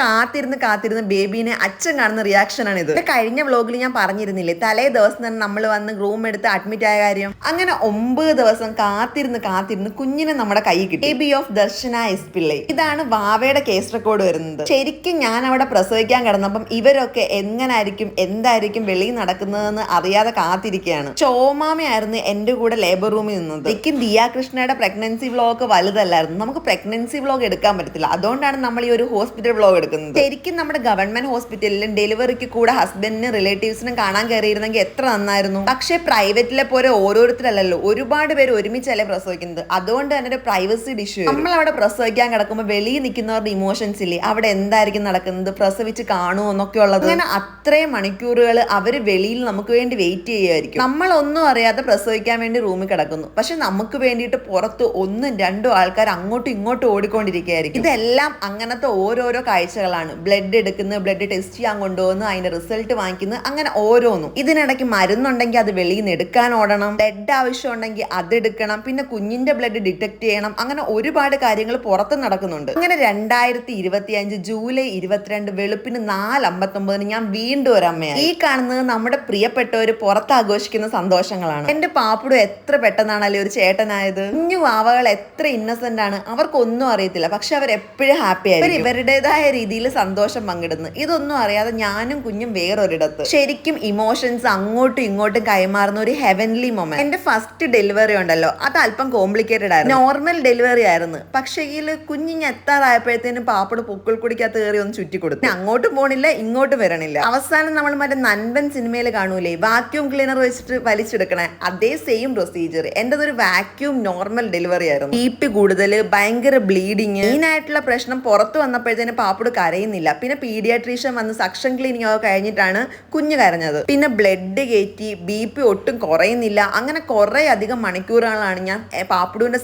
കാത്തിരുന്ന് കാത്തിരുന്ന് ബേബീനെ അച്ഛൻ കാണുന്ന റിയാക്ഷൻ ആണ് ഇത് കഴിഞ്ഞ വ്ലോഗിൽ ഞാൻ പറഞ്ഞിരുന്നില്ലേ തലേ ദിവസം തന്നെ നമ്മൾ വന്ന് റൂം എടുത്ത് അഡ്മിറ്റ് ആയ കാര്യം? അങ്ങനെ ഒമ്പത് ദിവസം കാത്തിരുന്ന് കാത്തിരുന്ന് കുഞ്ഞിനെ നമ്മുടെ കൈ കിട്ടി. ബേബി ഓഫ് ദർശന എസ് പിള്ളേ. ഇതാണ് വാവയുടെ കേസ് റെക്കോർഡ് വരുന്നത്. ശരിക്കും ഞാൻ അവിടെ പ്രസവിക്കാൻ കിടന്നപ്പം ഇവരൊക്കെ എങ്ങനായിരിക്കും എന്തായിരിക്കും വെളിയിൽ നടക്കുന്നതെന്ന് അറിയാതെ കാത്തിരിക്കുകയാണ്. ചോമാമയായിരുന്നു എന്റെ കൂടെ ലേബർ റൂമിൽ നിന്നത്. ശരിക്കും ദിയ കൃഷ്ണയുടെ പ്രഗ്നൻസി വ്ലോഗ് വലുതല്ലായിരുന്നു. നമുക്ക് പ്രഗ്നൻസി വ്ലോഗ് എടുക്കാൻ പറ്റത്തില്ല. അതുകൊണ്ടാണ് നമ്മൾ ഈ ഒരു ഹോസ്പിറ്റൽ വ്ലോഗ് എടുക്കുന്നത് ശരിക്കും നമ്മുടെ ഗവൺമെന്റ് ഹോസ്പിറ്റലിലും ഡെലിവറിക്ക് കൂടെ ഹസ്ബൻഡിനും റിലേറ്റീവ്സിനും കാണാൻ കയറിയിരുന്നെങ്കിൽ എത്ര നന്നായിരുന്നു. പക്ഷേ പ്രൈവറ്റിലെ പോലെ ഓരോരുത്തരല്ലല്ലോ. ഒരുപാട് പേര് ഒരുമിച്ചല്ലേ പ്രസവിക്കുന്നത്. അതുകൊണ്ട് തന്നെ ഒരു പ്രൈവസി ഡിഷ്യൂ നമ്മൾ അവിടെ പ്രസവിക്കാൻ കിടക്കുമ്പോൾ വെളിയിൽ നിൽക്കുന്നവരുടെ ഇമോഷൻസ് ഇല്ലേ? അവിടെ എന്തായിരിക്കും നടക്കുന്നത്? പ്രസവിച്ച് കാണുമോ എന്നൊക്കെ ഉള്ളത്. അങ്ങനെ അത്രയും മണിക്കൂറുകൾ അവർ വെളിയിൽ നമുക്ക് വേണ്ടി വെയിറ്റ് ചെയ്യുമായിരിക്കും നമ്മളൊന്നും അറിയാതെ പ്രസവിക്കാൻ വേണ്ടി റൂമിൽ കിടക്കുന്നു. പക്ഷെ നമുക്ക് വേണ്ടിയിട്ട് പുറത്ത് ഒന്നും രണ്ടും ആൾക്കാർ അങ്ങോട്ടും ഇങ്ങോട്ടും ഓടിക്കൊണ്ടിരിക്കുകയായിരിക്കും. ഇതെല്ലാം അങ്ങനത്തെ ഓരോരോ കാഴ്ചകളാണ് ബ്ലഡ് എടുക്കുന്ന ബ്ലഡ് ടെസ്റ്റ് ചെയ്യാൻ കൊണ്ടുപോകുന്നു അതിന്റെ റിസൾട്ട് വാങ്ങിക്കുന്നു അങ്ങനെ ഓരോന്നും. ഇതിനിടയ്ക്ക് മരുന്നുണ്ടെങ്കിൽ അത് വെളിയിൽ നിന്ന് എടുക്കാൻ ഓടണം. ബ്ലഡ് ആവശ്യം ഉണ്ടെങ്കിൽ അത് എടുക്കണം. പിന്നെ കുഞ്ഞിന്റെ ബ്ലഡ് ഡിറ്റക്ട് ചെയ്യണം. അങ്ങനെ ഒരുപാട് കാര്യങ്ങൾ പുറത്ത് നടക്കുന്നുണ്ട്. അങ്ങനെ രണ്ടായിരത്തി ഇരുപത്തി അഞ്ച് ജൂലൈ ഇരുപത്തിരണ്ട് വെളുപ്പിന് നാല് അമ്പത്തൊമ്പതിന് ഞാൻ വീണ്ടും ഒരു അമ്മയാണ് ഈ കാണുന്നത് നമ്മുടെ പ്രിയപ്പെട്ടവര് പുറത്ത് ആഘോഷിക്കുന്ന സന്തോഷങ്ങളാണ്. എന്റെ പാപ്പുടു എത്ര പെട്ടെന്നാണല്ലേ ഒരു ചേട്ടനായത്? കുഞ്ഞു വാവകൾ എത്ര ഇന്നസെന്റ് ആണ്. അവർക്കൊന്നും അറിയത്തില്ല. പക്ഷെ അവർ എപ്പോഴും ഹാപ്പി ആയിരിക്കും. ഇവരുടേതായ രീതിയിൽ സന്തോഷം പങ്കിടുന്നു. ഇതൊന്നും അറിയാതെ ഞാനും കുഞ്ഞും വേറൊരിടത്ത്. ശരിക്കും ഇമോഷൻസ് അങ്ങോട്ടും ഇങ്ങോട്ടും കൈമാറുന്ന ഒരു ഹെവൻലി മൊമെന്റ് എന്റെ ഫസ്റ്റ് ഡെലിവറി ഉണ്ടല്ലോ. അത് അല്പം കോംപ്ലിക്കേറ്റഡ് ആയിരുന്നു. നോർമൽ ഡെലിവറി ആയിരുന്നു. പക്ഷേ ഇതിൽ കുഞ്ഞിങ് എത്താറായപ്പോഴത്തേനും പാപ്പട് പൊക്കിൾ കുടിക്കകത്ത് കയറി ഒന്ന് ചുറ്റി കൊടുത്തു. അങ്ങോട്ടും പോണില്ല ഇങ്ങോട്ടും വരണില്ല. അവസാനം നമ്മൾ മറ്റേ നൻപൻ സിനിമയിൽ കാണൂലേ? വാക്യൂം ക്ലീനർ വെച്ചിട്ട് വലിച്ചെടുക്കണേ. അതേ സെയിം പ്രൊസീജിയർ എന്റെ ഒരു വാക്യൂം നോർമൽ ഡെലിവറി ആയിരുന്നു. ബി പി കൂടുതൽ ഭയങ്കര ബ്ലീഡിങ് മെയിൻ ആയിട്ടുള്ള പ്രശ്നം പുറത്ത് വന്നപ്പോഴത്തേന് പാപ്പുട് കരയുന്നില്ല. പിന്നെ പീഡിയാട്രീഷ്യൻ വന്ന് സക്ഷൻ ക്ലീനിങ് ഒക്കെ കഴിഞ്ഞിട്ടാണ് കുഞ്ഞ് കരഞ്ഞത്. പിന്നെ ബ്ലഡ് കയറ്റി ബി പി ഒട്ടും കുറയുന്നില്ല. അങ്ങനെ കുറെ അധികം മണിക്കൂറുകളാണ് ഞാൻ എ,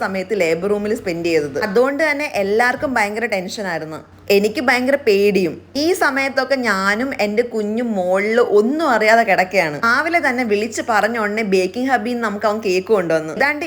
സമയത്ത് ലേബർ റൂമിൽ സ്പെൻഡ് ചെയ്തത്. അതുകൊണ്ട് തന്നെ എല്ലാവർക്കും ഭയങ്കര ടെൻഷൻ ആയിരുന്നു. എനിക്ക് ഭയങ്കര പേടിയും. ഈ സമയത്തൊക്കെ ഞാനും എന്റെ കുഞ്ഞും മോളിൽ ഒന്നും അറിയാതെ കിടക്കുകയാണ് രാവിലെ തന്നെ വിളിച്ച് പറഞ്ഞ ഉടനെ ബേക്കിംഗ് ഹബിന്ന് നമുക്ക് അവൻ കേക്ക് കൊണ്ടുവന്നു. ഇതാണ്ട്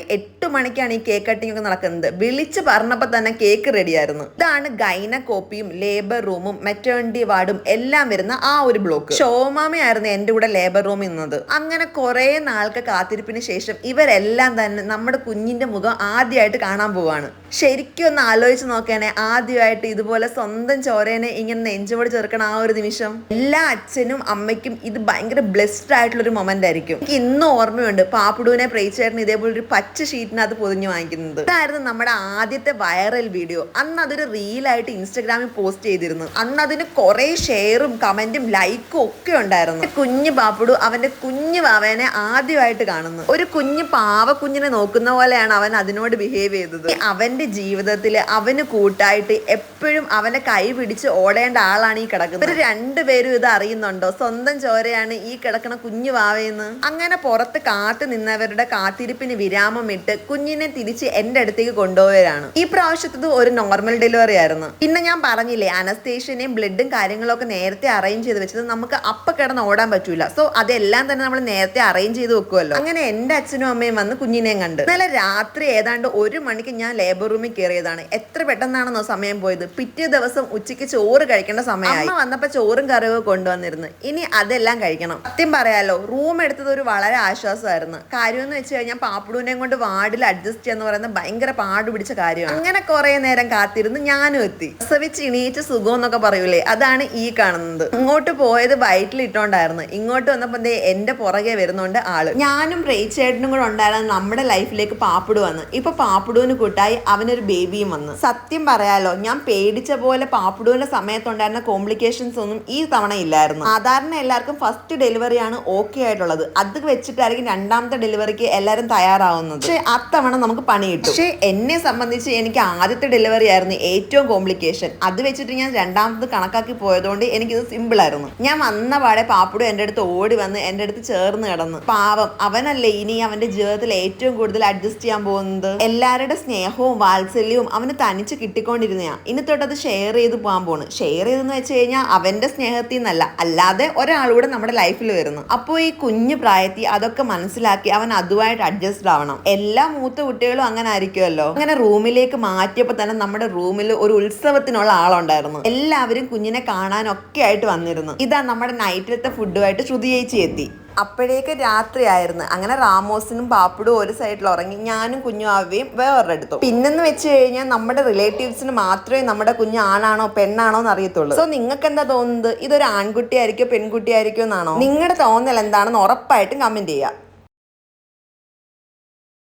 മണിക്കാണ് ഈ കേക്ക് കട്ടിംഗ് ഒക്കെ നടക്കുന്നത്. വിളിച്ച് പറഞ്ഞപ്പോൾ തന്നെ കേക്ക് റെഡിയായിരുന്നു ഇതാണ് ഗൈന കോപ്പിയും ലേബർ റൂമും മെറ്റേണിറ്റി വാർഡും എല്ലാം വരുന്ന ആ ഒരു ബ്ലോക്ക് ഷോമാമയായിരുന്നു എന്റെ കൂടെ ലേബർ റൂമിൽ നിന്നത്. അങ്ങനെ കുറേ നാൾക്ക് കാത്തിരിപ്പിന് ശേഷം ഇവരെല്ലാം തന്നെ നമ്മുടെ കുഞ്ഞിന്റെ മുഖം ആദ്യമായിട്ട് കാണാൻ പോവാണ്. ശരിക്കും ഒന്ന് ആലോചിച്ച് നോക്കിയാണെ ആദ്യമായിട്ട് ഇതുപോലെ സ്വന്തം ചോരേനെ ഇങ്ങനെ നെഞ്ചോട് ചേർക്കണ ആ ഒരു നിമിഷം. എല്ലാ അച്ഛനും അമ്മയ്ക്കും ഇത് ഭയങ്കര ബ്ലെസ്ഡ് ആയിട്ടുള്ള ഒരു മൊമെന്റ് ആയിരിക്കും. എനിക്ക് ഇന്നും ഓർമ്മയുണ്ട് പാപ്പുടുവിനെ പ്രേച്ചേട്ടൻ ഇതേപോലെ ഒരു പച്ച ഷീറ്റിനകത്ത് പൊതിഞ്ഞ് വാങ്ങിക്കുന്നത്. ഇതായിരുന്നു നമ്മുടെ ആദ്യത്തെ വൈറൽ വീഡിയോ അന്ന് അതൊരു റീലായിട്ട് ഇൻസ്റ്റാഗ്രാമിൽ പോസ്റ്റ് ചെയ്തിരുന്നു. അന്ന് അതിന് കുറെ ഷെയറും കമന്റും ലൈക്കും ഒക്കെ ഉണ്ടായിരുന്നു. കുഞ്ഞു പാപ്പിടു അവന്റെ കുഞ്ഞു പാവനെ ആദ്യമായിട്ട് കാണുന്നു. ഒരു കുഞ്ഞു പാവ കുഞ്ഞിനെ നോക്കുന്ന പോലെയാണ് അവൻ അതിനോട് ബിഹേവ് ചെയ്തത്. അവന്റെ ജീവിതത്തിൽ അവന് കൂട്ടായിട്ട് എപ്പോഴും അവനെ കൈ പിടിച്ച് ഓടേണ്ട ആളാണ് ഈ കിടക്കുന്നത്. രണ്ടു രണ്ടുപേരും ഇത് അറിയുന്നുണ്ടോ? സ്വന്തം ചോരയാണ് ഈ കിടക്കുന്ന കുഞ്ഞു വാവയെന്ന് അങ്ങനെ പുറത്ത് കാത്തു നിന്നവരുടെ കാത്തിരിപ്പിന് വിരാമം ഇട്ട് കുഞ്ഞിനെ തിരിച്ച് എന്റെ അടുത്തേക്ക് കൊണ്ടുപോയവരാണ്. ഈ പ്രാവശ്യത്തത് ഒരു നോർമൽ ഡെലിവറി ആയിരുന്നു. പിന്നെ ഞാൻ പറഞ്ഞില്ലേ അനസ്തേഷ്യനെയും ബ്ലഡും കാര്യങ്ങളൊക്കെ നേരത്തെ അറേഞ്ച് ചെയ്ത് വെച്ചത് നമുക്ക് അപ്പ കിടന്ന് ഓടാൻ പറ്റൂല. സോ അതെല്ലാം തന്നെ നമ്മൾ നേരത്തെ അറേഞ്ച് ചെയ്ത് വെക്കുമല്ലോ അങ്ങനെ എന്റെ അച്ഛനും അമ്മയും വന്ന് കുഞ്ഞിനെയും കണ്ട്. ഇന്നലെ രാത്രി ഏതാണ്ട് ഒരു മണിക്ക് ഞാൻ ലേബർ റൂമിൽ കയറിയതാണ്. എത്ര പെട്ടെന്നാണെന്നോ സമയം പോയത്. പിറ്റേ ദിവസം ഉച്ചയ്ക്ക് ചോറ് കഴിക്കേണ്ട സമയമായി. അമ്മ വന്നപ്പോ ചോറും കറിവും കൊണ്ടുവന്നിരുന്നു. ഇനി അതെല്ലാം കഴിക്കണം. സത്യം പറയാലോ റൂം എടുത്തത് ഒരു വളരെ ആശ്വാസമായിരുന്നു. കാര്യം എന്ന് വെച്ച് കഴിഞ്ഞാൽ പാപ്പുടൂനെയും കൊണ്ട് വാർഡിൽ അഡ്ജസ്റ്റ് ചെയ്യാന്ന് പറയുന്നത് ഭയങ്കര പാടുപിടിച്ച കാര്യമാണ്. അങ്ങനെ കുറെ നേരം കാത്തിരുന്ന് ഞാനും എത്തി. പ്രസവിച്ച് ഇണീച്ച് സുഖം എന്നൊക്കെ പറയൂലേ? അതാണ് ഈ കാണുന്നത്. ഇങ്ങോട്ട് പോയത് വയറ്റിൽ ഇട്ടോണ്ടായിരുന്നു. ഇങ്ങോട്ട് വന്നപ്പോ ദേ എന്റെ പുറകെ വരുന്നുണ്ട് ആൾ. ഞാനും റേച്ചേട്ടനും കൂടെ ഉണ്ടായിരുന്ന നമ്മുടെ ലൈഫിലേക്ക് പാപ്പിടു വന്ന്. ഇപ്പൊ പാപ്പിടുവിന് കൂട്ടായി അവനൊരു ബേബിയും വന്ന്. സത്യം പറയാലോ ഞാൻ പേടിച്ച പോലെ പാപ്പിടുവിന്റെ സമയത്തുണ്ടായിരുന്ന കോംപ്ലിക്കേഷൻസ് ഒന്നും ഈ തവണ ഇല്ലായിരുന്നു. സാധാരണ എല്ലാവർക്കും ഫസ്റ്റ് ഡെലിവറി ആണ് ഓക്കെ ആയിട്ടുള്ളത്. അത് വെച്ചിട്ടായിരിക്കും രണ്ടാമത്തെ ഡെലിവറിക്ക് എല്ലാവരും തയ്യാറാവുന്നത്. പക്ഷെ അത്തവണ നമുക്ക് പണി കിട്ടും. പക്ഷേ എന്നെ സംബന്ധിച്ച് എനിക്ക് ആദ്യത്തെ ഡെലിവറി ആയിരുന്നു ഏറ്റവും കോംപ്ലിക്കേഷൻ. അത് വെച്ചിട്ട് ഞാൻ രണ്ടാമത് കണക്കാക്കി പോയതുകൊണ്ട് എനിക്കിത് സിമ്പിൾ ആയിരുന്നു. ഞാൻ വന്ന പാടെ പാപ്പടും എന്റെ അടുത്ത് ഓടി വന്ന് എന്റെ അടുത്ത് ചേർന്ന് കിടന്നു. പാവം അവനല്ലേ ഇനി അവന്റെ ജീവിതത്തിൽ ഏറ്റവും കൂടുതൽ അഡ്ജസ്റ്റ് ചെയ്യാൻ പോകുന്നത്? എല്ലാവരുടെ സ്നേഹവും വാത്സല്യവും അവന് തനിച്ച് കിട്ടിക്കൊണ്ടിരുന്നയാ. ഇനി അത് ഷെയർ ചെയ്ത് പോകാൻ പോണു. ഷെയർ ചെയ്തെന്ന് വെച്ച് കഴിഞ്ഞാൽ അവന്റെ സ്നേഹത്തിൽ നിന്നല്ല അല്ലാതെ ഒരാളൂടെ നമ്മുടെ ലൈഫിൽ വരുന്നു. അപ്പോൾ ഈ കുഞ്ഞു പ്രായത്തിൽ അതൊക്കെ മനസ്സിലാക്കി അവൻ അതുമായിട്ട് അഡ്ജസ്റ്റ് ആവണം. എല്ലാ മൂത്ത കുട്ടികളും അങ്ങനെ ആയിരിക്കുമല്ലോ അങ്ങനെ റൂമിലേക്ക് മാറ്റിയപ്പോൾ തന്നെ നമ്മുടെ റൂമിൽ ഒരു ഉത്സവത്തിനുള്ള ആളുണ്ടായിരുന്നു. എല്ലാവരും കുഞ്ഞിനെ കാണാനൊക്കെ ആയിട്ട് വന്നിരുന്നു. ഇതാ നമ്മുടെ നൈറ്റിലത്തെ ഫുഡുമായിട്ട് ശ്രുതി ചേച്ചി എത്തി. അപ്പോഴേക്ക് രാത്രിയായിരുന്നു. അങ്ങനെ റാമോസിനും പാപ്പിടും ഒരു സൈഡിൽ ഉറങ്ങി ഞാനും കുഞ്ഞു ആവുകയും എടുത്തു പിന്നെന്ന് വെച്ച് കഴിഞ്ഞാൽ നമ്മുടെ റിലേറ്റീവ്സിന് മാത്രമേ നമ്മുടെ കുഞ്ഞ് ആണാണോ പെണ്ണാണോ എന്ന് അറിയത്തുള്ളൂ സോ നിങ്ങൾക്ക് എന്താ തോന്നുന്നത്? ഇതൊരു ആൺകുട്ടിയായിരിക്കോ പെൺകുട്ടിയായിരിക്കോ എന്നാണോ? നിങ്ങളുടെ തോന്നൽ എന്താണെന്ന് ഉറപ്പായിട്ടും കമന്റ് ചെയ്യുക.